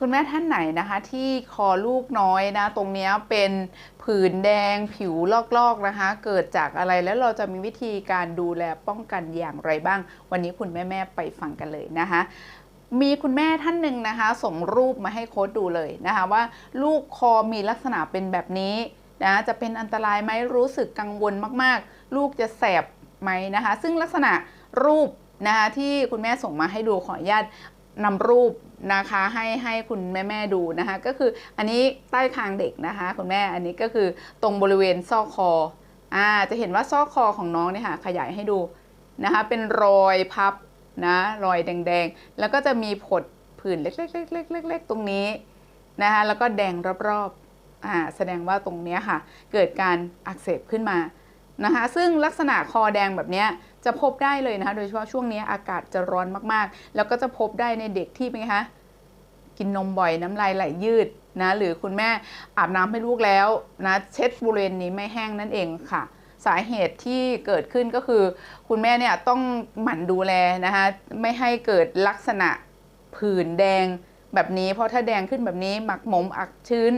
คุณแม่ท่านไหนนะคะที่คอลูกน้อยนะตรงนี้เป็นผื่นแดงผิวลอกๆนะคะ เกิดจากอะไรแล้วเราจะมีวิธีการดูแลป้องกันอย่างไรบ้าง วันนี้คุณแม่ๆไปฟังกันเลยนะคะมีคุณแม่ท่านหนึ่งนะคะ ส่งรูปมาให้โค้ดดูเลยนะคะว่าลูกคอมีลักษณะเป็นแบบนี้นะจะเป็นอันตรายไหมรู้สึกกังวลมากๆ ลูกจะแสบไหมนะคะ ซึ่งลักษณะรูปนะคะที่คุณแม่ส่งมาให้ดูขออนุญาต นำรูปนะคะให้ให้คุณแม่แม่ดูนะคะก็คืออันนี้ใต้คางเด็กนะคะคุณแม่อันนี้ก็คือตรงบริเวณซอกคออ่าจะเห็นว่าซอกคอของน้องเนี่ยค่ะขยายให้ดูนะคะเป็นรอยพับนะรอยแดงๆ แล้วก็จะมีผดผื่นเล็กๆๆๆๆๆตรงนี้นะคะแล้วก็แดงรอบๆอ่าแสดงว่าตรงเนี้ยค่ะเกิดการอักเสบขึ้นมานะคะซึ่งลักษณะคอแดงแบบเนี้ย จะพบได้เลยนะคะ โดยเฉพาะช่วงนี้อากาศจะร้อนมากๆ แล้วก็จะพบได้ในเด็กที่เป็นไงคะกินนมบ่อยน้ำลายไหลยืดนะหรือคุณแม่อาบน้ำให้ลูกแล้วนะเช็ดบริเวณนี้ไม่แห้งนั่นเองค่ะ สาเหตุที่เกิดขึ้นก็คือ คุณแม่เนี่ยต้องหมั่นดูแลนะคะไม่ให้เกิดลักษณะผื่นแดงแบบนี้ เพราะถ้าแดงขึ้นแบบนี้หมักหมมอักชื้น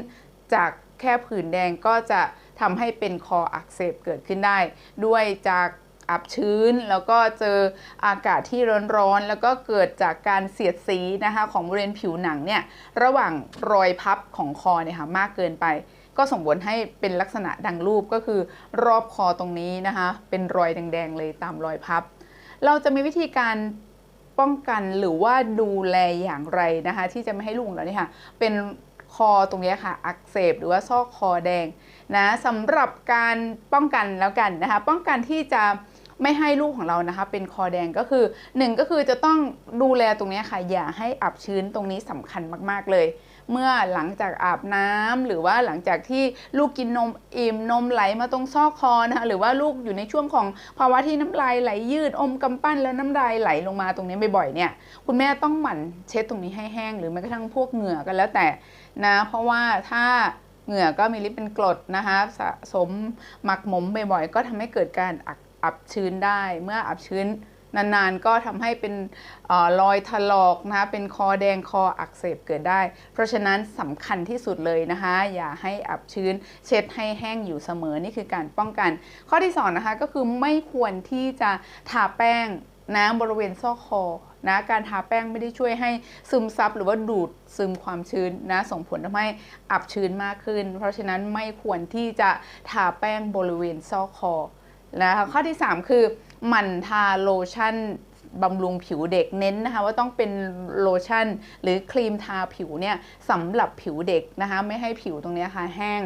จากแค่ผื่นแดงก็จะทำให้เป็นคออักเสบเกิดขึ้นได้ ด้วยจาก อับชื้น แล้วก็เจออากาศที่ร้อนๆ แล้วก็เกิดจากการเสียดสีนะคะของบริเวณผิวหนังเนี่ยระหว่างรอยพับของคอเนี่ยค่ะมากเกินไปก็ส่งผลให้เป็นลักษณะดังรูปก็คือรอบคอตรงนี้นะคะ เป็นรอยแดง ๆ เลยตามรอยพับ เราจะมีวิธีการป้องกันหรือว่าดูแลอย่างไรนะคะ ที่จะไม่ให้ลูกของเราเนี่ยค่ะ เป็นคอตรงนี้ค่ะ อักเสบหรือว่าซอกคอแดงนะสำหรับการป้องกันแล้วกันนะคะ ป้องกันที่จะ ไม่ให้ลูกของเรานะคะ เป็นคอแดงก็คือหนึ่งก็คือจะต้องดูแลตรงนี้ค่ะ อย่าให้อับชื้นตรงนี้สำคัญมาก ๆ เลย เมื่อหลังจากอาบน้ำหรือว่าหลังจากที่ลูกกินนมอิ่มนมไหลมาตรงซอกคอนะคะหรือว่าลูกอยู่ในช่วงของภาวะที่น้ำลายไหลยืดอมกำปั้นแล้วน้ำลายไหลลงมาตรงนี้บ่อยๆเนี่ยคุณแม่ต้องหมั่นเช็ดตรงนี้ให้แห้ง หรือแม้กระทั่งพวกเหงื่อกันแล้วแต่นะ เพราะว่าถ้าเหงื่อก็มีฤทธิ์เป็นกรดนะคะสะสมหมักหมมบ่อยๆ ก็ทำให้เกิดการอัก อับชื้นได้ เมื่ออับชื้นนานๆก็ทำให้เป็นอรอยถลอกนะคะเป็นคอแดงคออักเสบเกิดได้ เพราะฉะนั้นสำคัญที่สุดเลยนะคะ อย่าให้อับชื้น เช็ดให้แห้งอยู่เสมอนี่คือการป้องกัน ข้อที่สองนะคะก็คือไม่ควรที่จะทาแป้งนะบริเวณซอกคอนะการทาแป้งไม่ได้ช่วยให้ซึมซับหรือว่าดูดซึมความชื้นนะส่งผลทำให้อับชื้นมากขึ้น เพราะฉะนั้นไม่ควรที่จะทาแป้งบริเวณซอกคอ นะคะข้อที่ 3 คือหมั่นทาโลชั่นบำรุงผิวเด็กเน้นนะคะว่าต้องเป็นโลชั่น หรือครีมทาผิวเนี่ยสำหรับผิวเด็กนะคะไม่ให้ผิวตรงนี้ค่ะแห้ง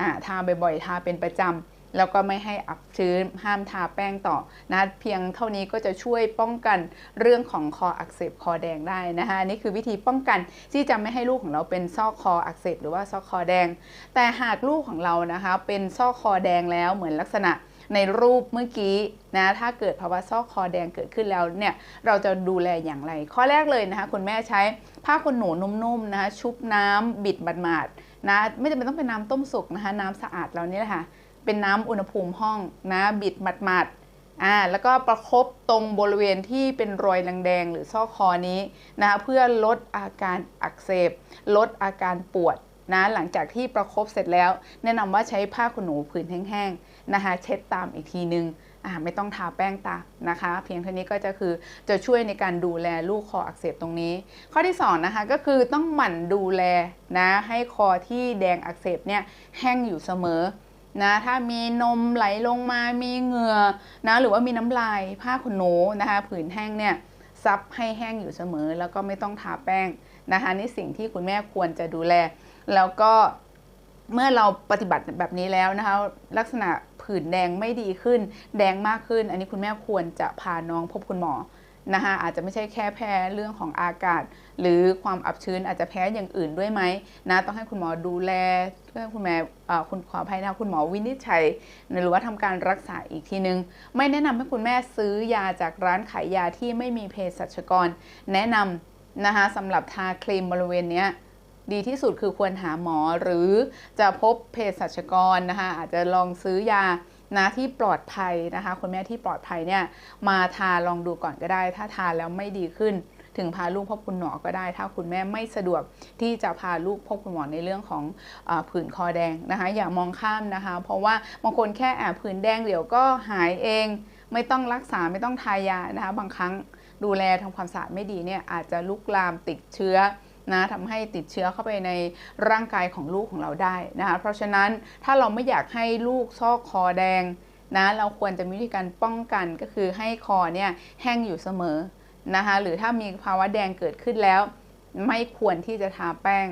อ่าทาบ่อยๆ ทาเป็นประจำแล้วก็ไม่ให้อับชื้นห้ามทาแป้งต่อนะเพียงเท่านี้ก็จะช่วยป้องกันเรื่องของคออักเสบคอแดงได้นะคะนี่คือวิธีป้องกันที่จะไม่ให้ลูกของเราเป็นซอกคออักเสบหรือว่าซอกคอแดง แต่หากลูกของเรานะคะเป็นซอกคอแดงแล้วเหมือนลักษณะ ในรูปเมื่อกี้นะถ้าเกิดภาวะซอกคอแดงเกิดขึ้นแล้วเนี่ยเราจะดูแลอย่างไร ข้อแรกเลยนะคะคุณแม่ใช้ผ้าขนหนูนุ่มๆนะคะชุบน้ำบิดหมาดๆนะไม่จำเป็นต้องเป็นน้ำต้มสุกนะคะน้ำสะอาดเรานี่แหละค่ะเป็นน้ำอุณหภูมิห้องนะบิดหมัดๆอ่าแล้วก็ประครบตรงบริเวณที่เป็นรอยแดงๆหรือซอกคอนี้นะคะเพื่อลดอาการอักเสบ ลดอาการปวด นะหลังจากที่ประครบเสร็จแล้ว แนะนำว่าใช้ผ้าขนหนูผืนแห้งๆนะคะ เช็ดตามอีกทีนึงอ่าไม่ต้องทาแป้งตานะคะ เพียงเท่านี้ก็จะคือจะช่วยในการดูแลลูกคออักเสบตรงนี้ ข้อที่สองนะคะก็คือต้องหมั่นดูแลนะให้คอที่แดงอักเสบเนี่ยแห้งอยู่เสมอนะถ้ามีนมไหลลงมามีเหงื่อนะหรือว่ามีน้ำลายผ้าขนหนูนะคะ ผืนแห้งเนี่ย ซับให้แห้งอยู่เสมอ แล้วก็ไม่ต้องทาแป้งนะคะนี่สิ่งที่คุณแม่ควรจะดูแล แล้วก็เมื่อเราปฏิบัติแบบนี้แล้วนะคะลักษณะผื่นแดงไม่ดีขึ้น แดงมากขึ้น อันนี้คุณแม่ควรจะพาน้องพบคุณหมอ นะคะอาจจะไม่ใช่แค่แพ้เรื่องของอากาศ หรือความอับชื้นอาจจะแพ้อย่างอื่นด้วยไหมนะต้องให้คุณหมอดูแลเพื่อคุณแม่คุณขออภัยนะคุณหมอวินิจฉัยหรือว่าทำการรักษาอีกทีนึง ไม่แนะนำให้คุณแม่ซื้อยาจากร้านขายยาที่ไม่มีเภสัชกร แนะนำนะคะสำหรับทาครีมบริเวณเนี้ยดีที่สุดคือควรหาหมอหรือจะพบเภสัชกรนะคะอาจจะลองซื้อยา นะที่ปลอดภัยนะคะคุณแม่ที่ปลอดภัยเนี่ยมาทาลองดูก่อนก็ได้ ถ้าทานแล้วไม่ดีขึ้น ถึงพาลูกพบคุณหมอก็ได้ ถ้าคุณแม่ไม่สะดวกที่จะพาลูกพบคุณหมอในเรื่องของอผื่นคอแดงนะคะ อย่ามองข้ามนะคะ เพราะว่าบางคนแค่แอบผื่นแดงเดี๋ยวก็หายเอง ไม่ต้องรักษาไม่ต้องทายานะคะ บางครั้งดูแลทำความสะอาดไม่ดีเนี่ยอาจจะลุกลามติดเชื้อ นะทำให้ติดเชื้อเข้าไปในร่างกายของลูกของเราได้นะคะเพราะฉะนั้นถ้าเราไม่อยากให้ลูกซอกคอแดงนะเราควรจะมีวิธีการป้องกันก็คือให้คอเนี่ยแห้งอยู่เสมอนะคะหรือถ้ามีภาวะแดงเกิดขึ้นแล้ว ไม่ควรที่จะทาแป้ง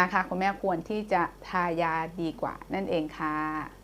นะคะคุณแม่ควรที่จะทายาดีกว่านั่นเองค่ะ